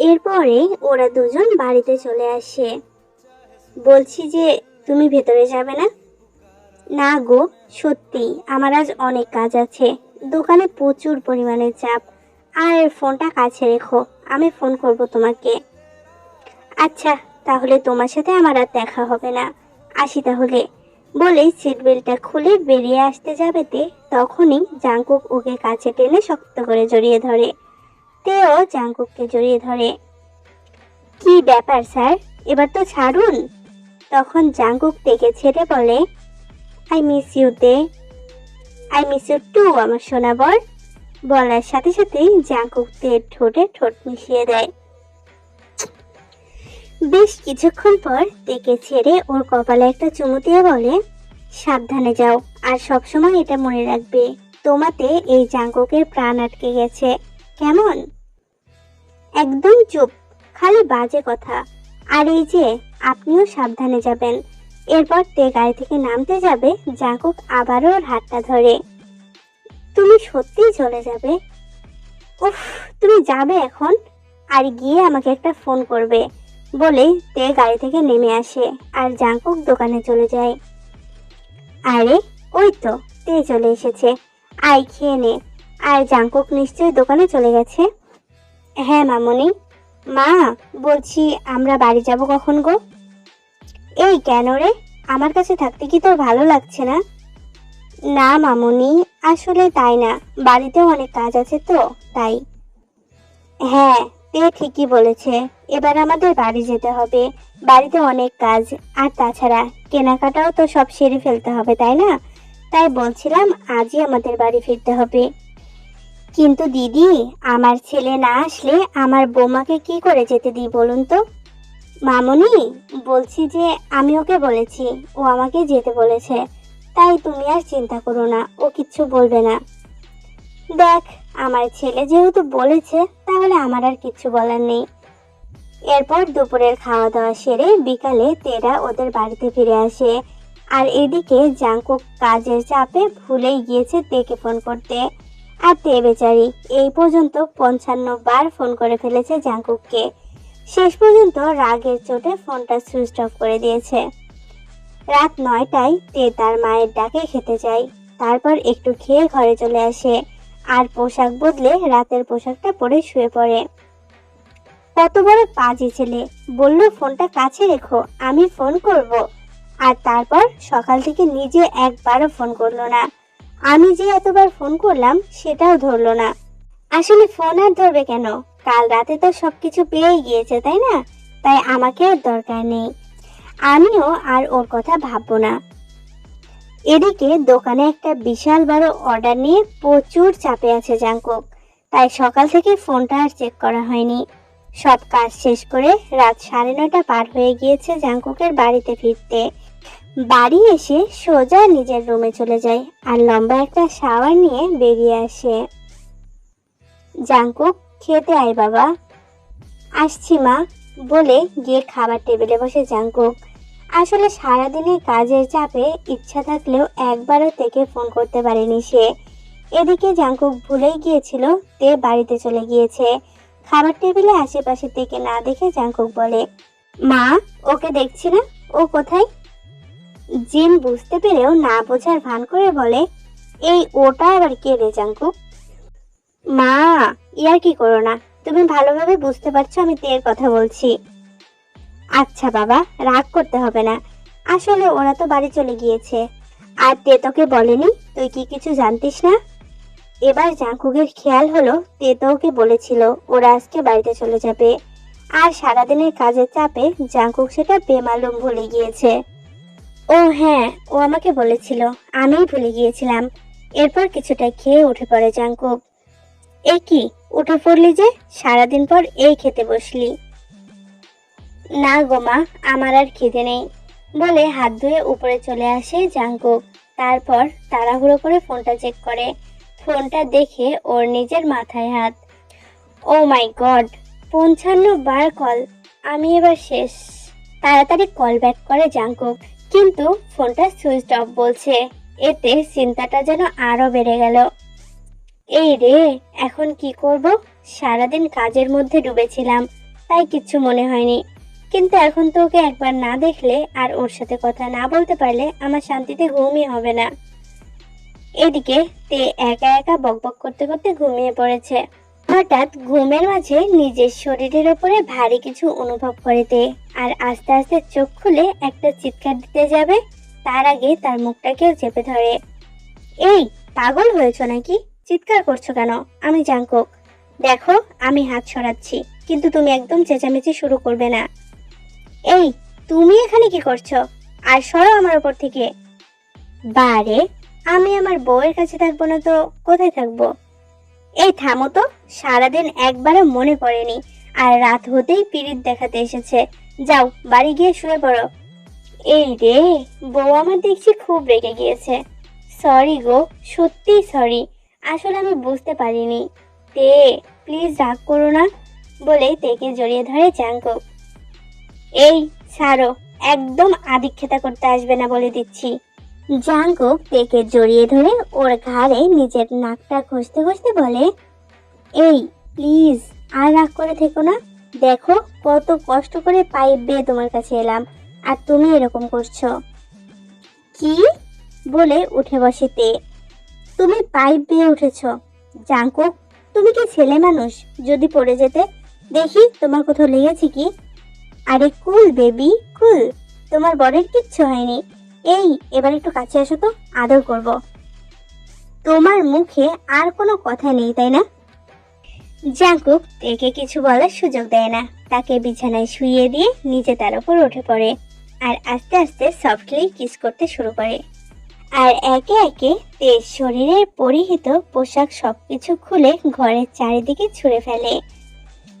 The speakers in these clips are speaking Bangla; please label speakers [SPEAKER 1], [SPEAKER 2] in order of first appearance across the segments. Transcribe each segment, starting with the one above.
[SPEAKER 1] এরপরে ওরা দুজন বাড়িতে চলে আসে। বলছি যে, তুমি ভেতরে যাবে না? না গো, সত্যি, আমার আজ অনেক কাজ আছে। দোকানে প্রচুর পরিমাণে চাপ। আর ফোনটা কাছে রেখো, আমি ফোন করব তোমাকে। আচ্ছা তাহলে তোমার সাথে আমার আর দেখা হবে না। আসি তাহলে। বলেই সিট বেল্টটা খুলে বেরিয়ে আসতে যাবেতে তখনই জাঙ্কুক ওকে কাছে টেনে শক্ত করে জড়িয়ে ধরে। তেও জাঙ্কুককে জড়িয়ে ধরে। কি ব্যাপার, স্যার? এবার তো ছাড়ুন। তখন জাঙ্কুক থেকে ছেড়ে বলে, আই মিস ইউ, দে। আই মিস ইউ টু, আমার সোনাবর। বলার সাথে সাথেই জাঙ্কুক তের ঠোঁটে ঠোঁট মিশিয়ে দেয়। বেশ কিছুক্ষণ পর তেকে ছেড়ে ওর কপালে একটা চুমু দিয়ে বলে, সাবধানে যাও, আর সবসময় এটা মনে রাখবে। তোমাতে এই জাঙ্কুকের প্রাণ আটকে গেছে। কেমন? একদম চুপ, খালি বাজে কথা। আর এই যে, আপনিও সাবধানে যাবেন। এরপর তে গাড়ি থেকে নামতে যাবে জাঙ্কুক আবারও হাতটা ধরে। তুমি সত্যিই চলে যাবে? উফ, তুমি যাবে এখন? আর গিয়ে আমাকে একটা ফোন করবে, বলে তে গাড়ি থেকে নেমে আসে আর জাঙ্কুক দোকানে চলে যায়। আরে, ওই তো, তে চলে এসেছে। আই খেয়ে নে। আর জাঙ্কুক নিশ্চয়ই দোকানে চলে গেছে। হ্যাঁ মামনি। মা, বলছি আমরা বাড়ি যাব কখন গো? এই কেন রে? আমার কাছে থাকতে কি তোর ভালো লাগছে না? না, মামুনি, আসলে তাই না। বাড়িতেও অনেক কাজ আছে তো, তাই। হ্যাঁ তে ঠিকই বলেছে। এবার আমাদের বাড়ি যেতে হবে। বাড়িতে অনেক কাজ। আর তাছাড়া কেনাকাটাও তো সব সেরে ফেলতে হবে, তাই না? তাই বলছিলাম আজই আমাদের বাড়ি ফিরতে হবে। কিন্তু দিদি, আমার ছেলে না আসলে আমার বৌমাকে কি করে যেতে দিই বলুন তো? মামুনি, বলছি যে আমি ওকে বলেছি, ও আমাকে যেতে বলেছে। তাই তুমি আর চিন্তা করো না, ও কিচ্ছু বলবে না। দেখ, আমার ছেলে যেহেতু বলেছে, তাহলে আমার আর কিচ্ছু বলার নেই। এরপর দুপুরের খাওয়া দাওয়া সেরে বিকালে তেরা ওদের বাড়িতে ফিরে আসে। আর এদিকে জাঙ্কুক কাজের চাপে ভুলেই গিয়েছে তেকে ফোন করতে। আর তে বেচারি এই পর্যন্ত পঞ্চান্ন বার ফোন করে ফেলেছে জাঙ্কুককে। শেষ পর্যন্ত রাগের চোটে ফোনটা সুইচ অফ করে দিয়েছে। রাত নয়টায় তে তার মায়ের ডাকে খেতে যায়। তারপর একটু খেয়ে ঘরে চলে আসে। আর পোশাক বদলে রাতের পোশাকটা পরে শুয়ে পড়ে। কত বড় পাজি ছেলে। বলল, ফোনটা কাছে রেখো, আমি ফোন করব। আর তারপর সকাল থেকে নিজে একবারও ফোন করল না। আমি যে এতবার ফোন করলাম, সেটাও ধরলো না। আসলে ফোন আর ধরবে কেন? কাল রাতে তো সবকিছু পেয়েই গিয়েছে, তাই না? তাই আমাকে আর দরকার নেই। আমিও আর ওর কথা ভাববো না। এদিকে দোকানে একটা বিশাল বড় অর্ডার নিয়ে প্রচুর চাপে আছে জাঙ্কুক তাই সকাল থেকে ফোনটা আর চেক করা হয়নি। সব কাজ শেষ করে রাত সাড়ে নয়টা পার হয়ে গিয়েছে জাঙ্কুকের বাড়িতে ফিরতে। বাড়ি এসে সোজা নিজের রুমে চলে যায় আর লম্বা একটা শাওয়ার নিয়ে বেরিয়ে আসে। জাঙ্কুক খেতে আয় বাবা। আসছি মা। বলে গিয়ে খাবার টেবিলে বসে জাঙ্কুক আসলে সারাদিনে কাজের চাপে ইচ্ছা থাকলেও একবারও থেকে ফোন করতে পারেনি সে। এদিকে জাঙ্কুক ভুলেই গিয়েছিল তে বাড়িতে চলে গিয়েছে। খাবার টেবিলে আশেপাশে থেকে না দেখে জাঙ্কুক বলে, মা, ওকে দেখছি না। ও কোথায়? জিন বুঝতে পেরেও না বোঝার ভান করে বলে, এই ওটা আবার কে রে জাঙ্কুক মা, ইয়ার কি করো না? তুমি ভালোভাবে বুঝতে পারছ আমি তের কথা বলছি। আচ্ছা বাবা, রাগ করতে হবে না। আসলে ওরা তো বাড়ি চলে গিয়েছে। আর তে তোকে বলেনি? তুই কি কিছু জানতিস না? এবার জাঙ্কুকের খেয়াল হলো তে তো ওকে বলেছিল, ওরা আজকে বাড়িতে চলে যাবে। আর সারাদিনের কাজের চাপে জাঙ্কুক সেটা বেমালুম ভুলে গিয়েছে। ও হ্যাঁ ও আমাকে বলেছিল। আমিই ভুলে গিয়েছিলাম। এরপর কিছুটা খেয়ে উঠে পড়ে জাঙ্কুক। এ কি, উঠে পড়লি যে? সারাদিন পর এই খেতে বসলি। না গো মা, আমার আর খিদে নেই। বলে হাত ধুয়ে উপরে চলে আসে জাঙ্কুক। তারপর তাড়াহুড়ো করে ফোনটা চেক করে। ফোনটা দেখে ওর নিজের মাথায় হাত। ও মাই গড, পঞ্চান্ন বার কল। আমি এবার শেষ। তাড়াতাড়ি কল ব্যাক করে জাঙ্কুক। কিন্তু ফোনটা সুইচ অফ বলছে। এতে চিন্তাটা যেন আরও বেড়ে গেল। এই রে, এখন কি করব? সারাদিন কাজের মধ্যে ডুবেছিলাম, তাই কিচ্ছু মনে হয়নি। কিন্তু এখন তো ওকে একবার না দেখলে আর ওর সাথে কথা না বলতে পারলে আমার শান্তিতে ঘুমই হবে না। এদিকে তে একা একা বকবক করতে করতে ঘুমিয়ে পড়েছে। হঠাৎ ঘুমের মাঝে নিজের শরীরের ওপরে ভারী কিছু অনুভব করে তে আর আস্তে আস্তে চোখ খুলে একটা চিৎকার দিতে যাবে, তার আগে তার মুখটা কেউ চেপে ধরে। এই, পাগল হয়েছো নাকি? চিৎকার করছ কেন? আমি জাঙ্কক। দেখো, আমি হাত সরাচ্ছি, কিন্তু তুমি একদম চেঁচামেচি শুরু করবে না। এই, তুমি এখানে কি করছ? আর সরো আমার ওপর থেকে। বারে, আমি আমার বউয়ের কাছে থাকব না তো? কোথায় থাকব? এই থামো তো, সারাদিন একবারও মনে পড়েনি। আর রাত হতেই পিরিত দেখাতে এসেছে। যাও, বাড়ি গিয়ে শুয়ে পড়ো। এই রে, বউ আমার দেখছি খুব রেগে গিয়েছে। সরি গো সত্যি সরি। আসলে আমি বুঝতে পারিনি। তে, প্লিজ রাগ করো না, বলে তেকে জড়িয়ে ধরে জাঙ্কুক এই, ছাড়ো, একদম আদিক্ষেতা করতে আসবে না বলে দিচ্ছি। জাঙ্কুক তেকে জড়িয়ে ধরে ওর ঘাড়ে নিজের নাকটা ঘষতে ঘষতে বলে, এই, প্লিজ, আর রাগ করে থেকো না। দেখো, কত কষ্ট করে পাইপ বেয়ে তোমার কাছে এলাম, আর তুমি এরকম করছ। কি? বলে উঠে বসে তে। তুমি পাইপ বেয়ে উঠেছ। জাঙ্কুক তুমি কি ছেলে মানুষ? যদি পড়ে যেতে, দেখি তোমার কোথাও লেগেছে কি? আরে কুল, বেবি, কুল, তোমার বরের কিচ্ছু হয়নি। এই, এবার একটু কাছে আসো তো, আদর করব। তোমার মুখে আর কোনো কথা নেই, তাই না? জাঙ্কুক একে কিছু বলার সুযোগ দেয় না। তাকে বিছানায় শুইয়ে দিয়ে নিচে তার উপর উঠে পড়ে আর আস্তে আস্তে সফটলি কিস করতে শুরু করে। আর একে একে তেজ শরীরের পরিহিত পোশাক সবকিছু খুলে ঘরের চারিদিকে ছুঁড়ে ফেলে।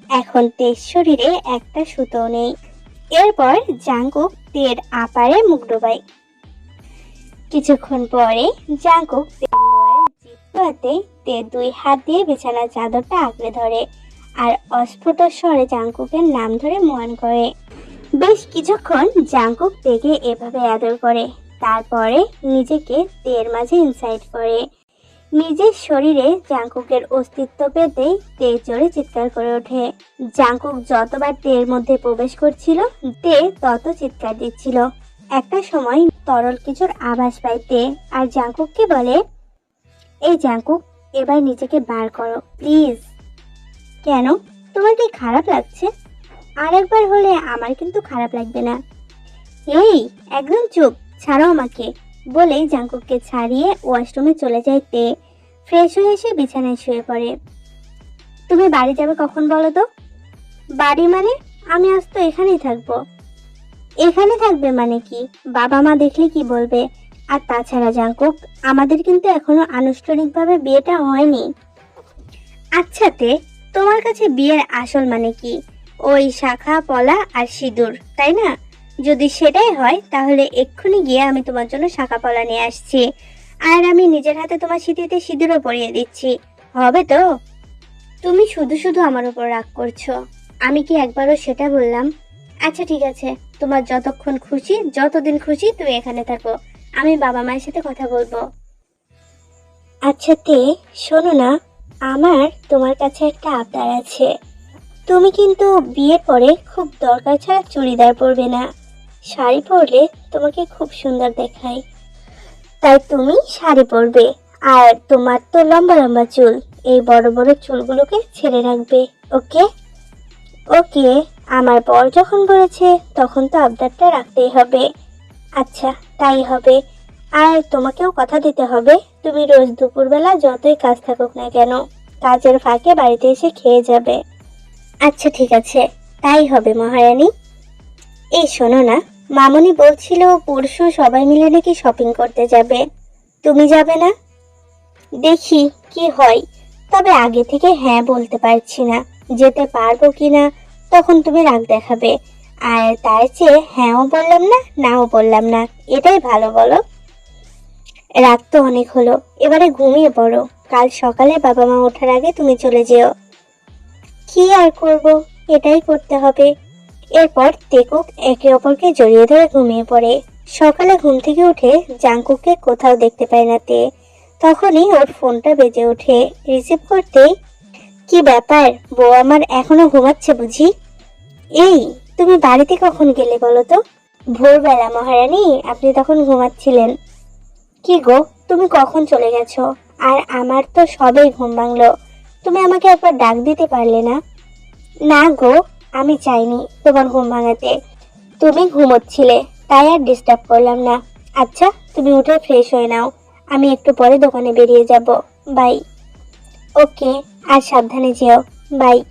[SPEAKER 1] এখন তেজ শরীরে একটা সুতো নেই। এরপর জাঙ্কুক তের আপারে মুখ ডোবায়। কিছুক্ষণ পরে জাঙ্কুক তে দুই হাত দিয়ে বিছানার চাদরটা আঁকড়ে ধরে আর অস্ফুট স্বরে জাঙ্কুকের নাম ধরে মহান করে। বেশ কিছুক্ষণ জাঙ্কুক তেকে এভাবে আদর করে, তারপরে নিজেকে তের মাঝে ইনসাইড করে। নিজের শরীরে জাঙ্কুকের অস্তিত্ব পেতেই তে জোরে চিৎকার করে ওঠে। জাঙ্কুক যতবার তের মধ্যে প্রবেশ করছিল, তে তত চিৎকার দিচ্ছিল। একটা সময় তরল কিছুর আভাস পাইতে। আর জাঙ্কুককে বলে, এই জাঙ্কুক, এবার নিজেকে বার করো, প্লিজ। কেন? তোমার কি খারাপ লাগছে? আর একবার হলে আমার কিন্তু খারাপ লাগবে না। এই, একদম চুপ, ছাড়ো আমাকে, বলে জাঙ্কুককে ছাড়িয়ে ওয়াশরুমে চলে যাইতে ফ্রেশ হয়ে এসে বিছানায় শুয়ে পড়ে। তুমি বাড়ি যাবে কখন বলো তো? বাড়ি মানে? আমি আজ তো এখানেই থাকব। এখানে থাকবে মানে কি? বাবা মা দেখলে কি বলবে? আর তাছাড়া জাঙ্কুক, আমাদের কিন্তু এখনও আনুষ্ঠানিকভাবে বিয়েটা হয়নি। আচ্ছা তে, তোমার কাছে বিয়ের আসল মানে কি? ওই শাখা, পলা আর সিঁদুর, তাই না? যদি সেটাই হয়, তাহলে এক্ষুনি গিয়ে আমি তোমার জন্য শাখা, পলা নিয়ে আসছি। আর আমি নিজের হাতে তোমার সিঁথিতে সিঁদুরও পরিয়ে দিচ্ছি। হবে তো? তুমি শুধু শুধু আমার উপর রাগ করছ। আমি কি একবারও সেটা বললাম? আচ্ছা ঠিক আছে। তোমার যতক্ষণ খুশি, যতদিন খুশি তুমি এখানে থাকো। আমি বাবা মায়ের সাথে কথা বলব। আচ্ছা তে, শোনো না, আমার তোমার কাছে একটা আবদার আছে। তুমি কিন্তু বিয়ের পরে খুব দরকার ছাড়া চুড়িদার পরবে না। শাড়ি পরলে তোমাকে খুব সুন্দর দেখায়। তাই তুমি শাড়ি পরবে, আর তোমার তো লম্বা লম্বা চুল, এই বড় বড় চুলগুলোকে ছেড়ে রাখবে, ওকে? ওকে, আমার বর যখন বলেছে, তখন তো আবদারটা রাখতেই হবে। আচ্ছা তাই হবে। আর তোমাকেও কথা দিতে হবে। তুমি রোজ দুপুরবেলা যতই কাজ থাকুক না কেন, কাজের ফাঁকে বাড়িতে এসে খেয়ে যাবে। আচ্ছা ঠিক আছে। তাই হবে, মহারানী। এই শোনো না, মামনি বলছিল পরশু সবাই মিলে নাকি শপিং করতে যাবে। তুমি যাবে না? দেখি, কি হয়। তবে আগে থেকে হ্যাঁ বলতে পারছি না। যেতে পারব কি না তখন তুমি রাগ দেখাবে। আর তার চেয়ে হ্যাঁও বললাম না, নাও বললাম না। এটাই ভালো, বলো। রাত তো অনেক হলো। এবারে ঘুমিয়ে পড়ো। কাল সকালে বাবা মা ওঠার আগে তুমি চলে যেও। কি আর করব? এটাই করতে হবে। এরপর তেকুক একে অপরকে জড়িয়ে ধরে ঘুমিয়ে পড়ে। সকালে ঘুম থেকে উঠে জাঙ্কুককে কোথাও দেখতে পায় না তে। তখনই ওর ফোনটা বেজে ওঠে। রিসিভ করতেই, কি ব্যাপার? বউ আমার এখনও ঘুমাচ্ছে বুঝি? এই, তুমি বাড়িতে কখন গেলে বলো তো? ভোরবেলা, মহারানী, আপনি তখন ঘুমাচ্ছিলেন। কি গো, তুমি কখন চলে গেছো? আর আমার তো সবেই ঘুম ভাঙলো। তুমি আমাকে একবার ডাক দিতে পারলে না? না গো, আমি চাইনি তোমার ঘুম ভাঙাতে। তুমি ঘুমোচ্ছিলে, তাই আর ডিস্টার্ব করলাম না। আচ্ছা তুমি উঠে ফ্রেশ হয়ে নাও। আমি একটু পরে দোকানে বেরিয়ে যাব। বাই ওকে আর সাবধানে যেও। বাই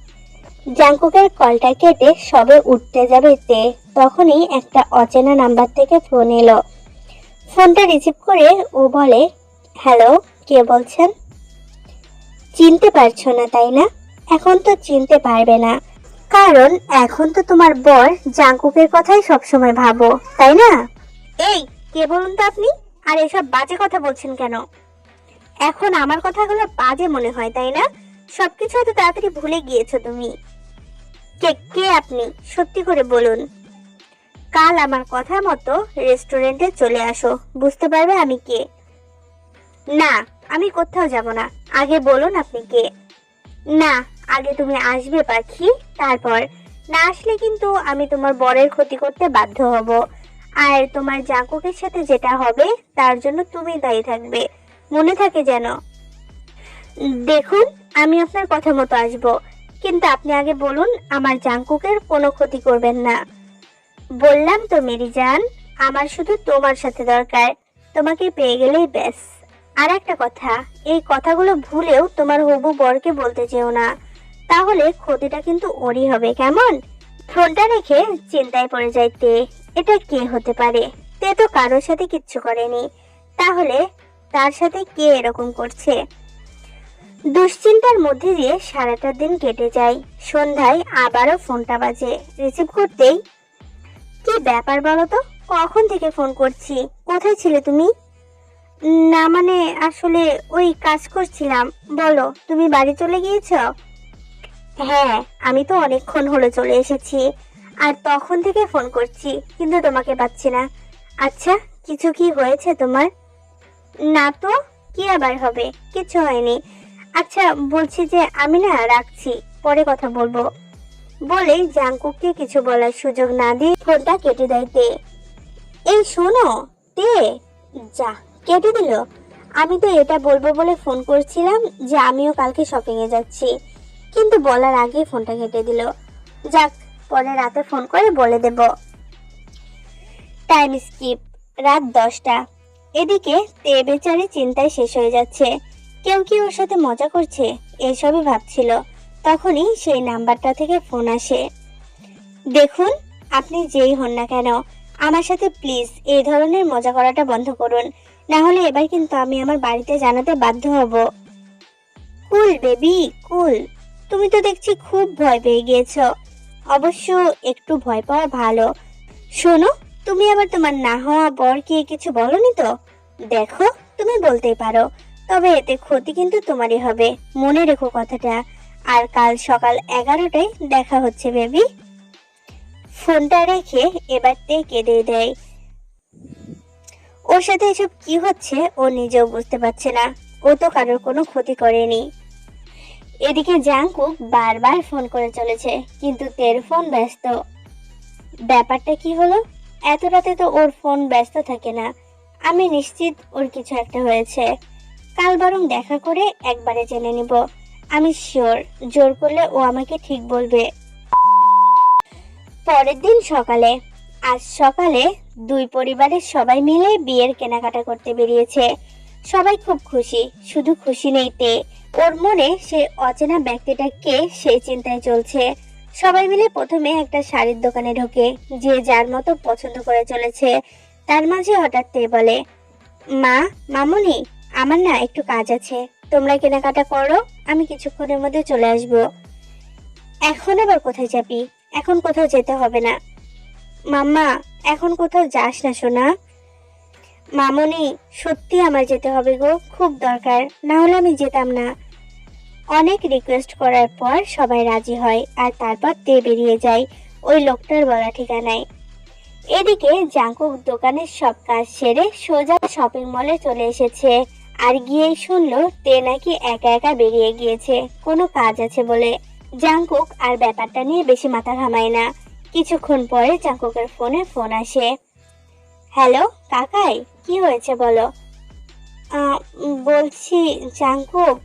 [SPEAKER 1] জাঙ্কুকের কলটা কেটে সবে উঠতে যাবে তে। তখনই একটা অচেনা নাম্বার থেকে ফোন এলো। ফোনটা রিসিভ করে ও বলে, হ্যালো, কে বলছেন? চিনতে পারছ না, তাই না? এখন তো চিনতে পারবে না। কারণ এখন তো তোমার বর জাঙ্কুকের কথাই সবসময় ভাবো, তাই না? এই, কে বলুন তো আপনি? আর এসব বাজে কথা বলছেন কেন? এখন আমার কথাগুলো বাজে মনে হয়, তাই না? সবকিছু এত তাড়াতাড়ি ভুলে গিয়েছো তুমি। কে কে আপনি? সত্যি করে বলুন। কাল আমার কথা মতো রেস্টুরেন্টে চলে আসো। বুঝতে পারবে আমি কে? না, আমি কোথাও যাব না। আগে বলুন আপনি কে? না, আগে তুমি আসবে পাখি, তারপর। না আসলে কিন্তু আমি তোমার বরের ক্ষতি করতে বাধ্য হব। আর তোমার জাঙ্কুকের সাথে যেটা হবে, তার জন্য তুমি দায়ী থাকবে। মনে থাকে যেন। দেখুন, আমি আপনার কথা মতো আসব। কিন্তু আপনি আগে বলুন, আমার জাঙ্কুকের কোনো ক্ষতি করবেন না। বললাম তো, মেরি জান, আমার শুধু তোমার সাথে দরকার। তোমাকে পেয়ে গেলেই ব্যাস। আর একটা কথা, এই কথাগুলো ভুলেও তোমার হবু বরকে বলতে যেও না। তাহলে ক্ষতিটা কিন্তু ওরই হবে, কেমন? ফোনটা রেখে চিন্তায় পড়ে যাইতে এটা কে হতে পারে? তে তো কারোর সাথে কিচ্ছু করেনি। তাহলে তার সাথে কে এরকম করছে? দুশ্চিন্তার মধ্যে দিয়ে সারাটা দিন কেটে যায়। সন্ধ্যায় আবারও ফোনটা বাজে। রিসিভ করতেই, কি ব্যাপার বলো তো কখন থেকে ফোন করছি? কোথায় ছিলে তুমি? না মানে আসলে ওই কাজ করছিলাম। বলো, তুমি বাড়ি চলে গিয়েছ? হ্যাঁ আমি তো অনেকক্ষণ হলো চলে এসেছি। আর তখন থেকে ফোন করছি, কিন্তু তোমাকে পাচ্ছি না। আচ্ছা কিছু কি হয়েছে তোমার? না তো, কি আবার হবে? কিছু হয়নি। আচ্ছা বলছি যে আমি না রাখছি, পরে কথা বলব। বলেই জাঙ্কুককে কিছু বলার সুযোগ না দিয়ে ফোনটা কেটে দেয় তে। এই শোনো, তে। যা, কেটে দিল। আমি তো এটা বলব বলে ফোন করছিলাম যে আমিও কালকে শপিং এ যাচ্ছি। কিন্তু বলার আগেই ফোনটা কেটে দিল। যাক, পরে রাতে ফোন করে বলে দেব। টাইম স্কিপ রাত দশটা। এদিকে তে বেচারি চিন্তায় শেষ হয়ে যাচ্ছে। কেউ কি ওর সাথে মজা করছে? এইসবই ভাবছিল। তখনই সেই নাম্বারটা থেকে ফোন আসে। দেখুন, আপনি যেই হন না কেন, আমার সাথে প্লিজ এই ধরনের মজা করাটা বন্ধ করুন। না হলে এবার কিন্তু আমি আমার বাড়িতে জানাতে বাধ্য হব। কুল, বেবি, কুল, তুমি তো দেখছি খুব ভয় পেয়ে গিয়েছো। অবশ্য একটু ভয় পাওয়া ভালো। শোনো, তুমি আবার তোমার না হওয়া বরকে কিছু বলনি তো? দেখো, তুমি বলতেই পারো। তবে এতে ক্ষতি কিন্তু তোমারই হবে। মনে রেখো কথাটা। আর কাল সকাল এগারোটায় দেখা হচ্ছে, বেবি। ফোনটা রেখে এবার তে কেঁদে দেয়। ওর সাথে এসব কি হচ্ছে, ও নিজেও বুঝতে পারছে না। ও তো কারোর কোনো ক্ষতি করেনি। এদিকে জাঙ্কুক বারবার ফোন করে চলেছে, কিন্তু তের ফোন ব্যস্ত। ব্যাপারটা কি হলো? এত রাতে তো ওর ফোন ব্যস্ত থাকে না। আমি নিশ্চিত ওর কিছু একটা হয়েছে। কাল বরং দেখা করে একবারে জেনে নিব। আমি শিওর, জোর করলে ও আমাকে ঠিক বলবে। পরের দিন সকালে, আজ সকালে দুই পরিবারের সবাই মিলে বিয়ের কেনাকাটা করতে বেরিয়েছে। সবাই খুব খুশি, শুধু খুশি নেই তে। ওর মনে সে অচেনা ব্যক্তিটা কে সেই চিন্তায় চলছে। সবাই মিলে প্রথমে একটা শাড়ির দোকানে ঢোকে, যে যার মতো পছন্দ করে চলেছে। তার মাঝে হঠাৎ তে বলে, মা, মামুনি আমার না একটু কাজ আছে। তোমরা কেনাকাটা করো, আমি কিছুক্ষণের মধ্যে চলে আসব। এখন আবার কোথায় যাবি? এখন কোথাও যেতে হবে না। মাম্মা, এখন কোথাও যাস না সোনা। মামনি, সত্যি আমার যেতে হবে গো, খুব দরকার। না হলে আমি যেতাম না। অনেক রিকোয়েস্ট করার পর সবাই রাজি হয়, আর তারপর তে বেরিয়ে যায় ওই লোকটার বলা ঠিকানায়। এদিকে জাঙ্কুক দোকানের সব কাজ সেরে সোজা শপিং মলে চলে এসেছে। আর গিয়েই শুনলো তে নাকি একা একা বেরিয়ে গিয়েছে। কোনো কাজ আছে বলে। জাঙ্কুক আর ব্যাপারটা নিয়ে বেশি মাথা ঘামায় না। কিছুক্ষণ পরে জাঙ্কুকের ফোনে ফোন আসে। হ্যালো, কাকাই, কি হয়েছে বলো? বলছি জাঙ্কুক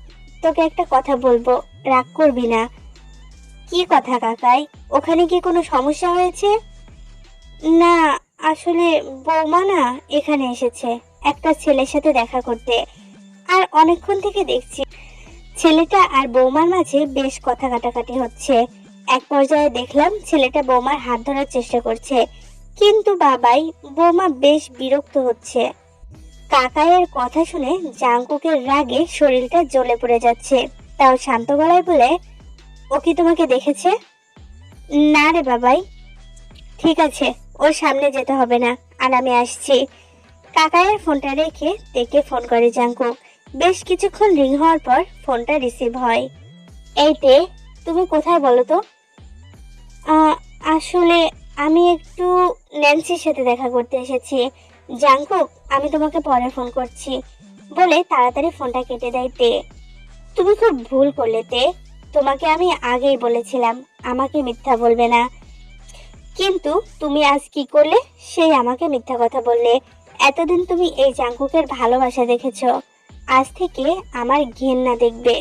[SPEAKER 1] তোকে একটা কথা বলব, রাগ করবি না। কি কথা কাকাই, ওখানে কি কোনো সমস্যা হয়েছে? না, আসলে বৌমা না এখানে এসেছে, একটা ছেলের সাথে দেখা করতে। আর অনেকক্ষণ থেকে দেখছি ছেলেটা আর বৌমার মাঝে বেশ কথা কাটাকাটি হচ্ছে। এক পর্যায়ে দেখলাম ছেলেটা বৌমার হাত ধরার চেষ্টা করছে। কিন্তু বাবাই, বৌমা বেশ বিরক্ত হচ্ছে। কাকায়ের কথা শুনে জাঙ্কুকের রাগে শরীরটা জ্বলে পড়ে যাচ্ছে। তাও শান্ত গলায় বলে, ও কি তোমাকে দেখেছে? না রে বাবাই। ঠিক আছে, ওর সামনে যেতে হবে না, আর আমি আসছি। কাকায়ের ফোনটা রেখে দেখে ফোন করে জাঙ্কুক। বেশ কিছুক্ষণ রিং হওয়ার পর ফোনটা রিসিভ হয়। এই তে তুমি কোথায় বলো তো? আসলে আমি একটু ন্যান্সির সাথে দেখা করতে এসেছি। জাঙ্কুক, আমি তোমাকে পরে ফোন করছি, বলে তাড়াতাড়ি ফোনটা কেটে দেয় তে। তুমি খুব ভুল করলে তে। তোমাকে আমি আগেই বলেছিলাম, আমাকে মিথ্যা বলবে না। কিন্তু তুমি আজ কি করলে? সেই আমাকে মিথ্যা কথা বললে। এতদিন তুমি এই জাঙ্কুকের ভালোবাসা দেখেছ। আজ থেকে আমার ঘেন্না দেখবে।